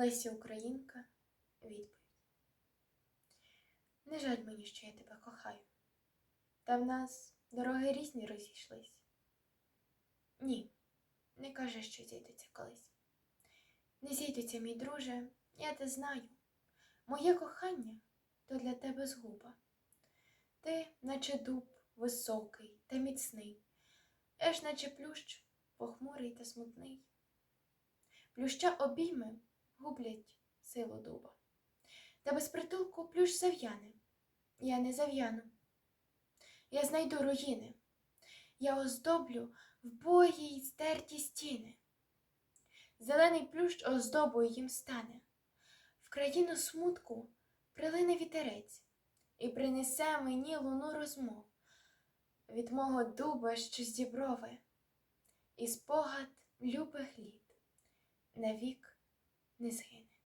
Леся Українка, відповідь. Не жаль мені, що я тебе кохаю. Та в нас дороги різні розійшлись. Ні, не кажи, що зійдуться колись. Не зійдуться, мій друже, я те знаю. Моє кохання то для тебе згуба. Ти, наче дуб, високий та міцний, я ж наче плющ, похмурий та смутний. Плюща обійми гублять силу дуба. Та без притулку плющ зав'яне. Я не зав'яну. Я знайду руїни. Я оздоблю вбої й стерті стіни. Зелений плющ оздобою їм стане. В країну смутку прилине вітерець і принесе мені луну розмов від мого дуба, що з діброви, і спогад любих літ навік не згине.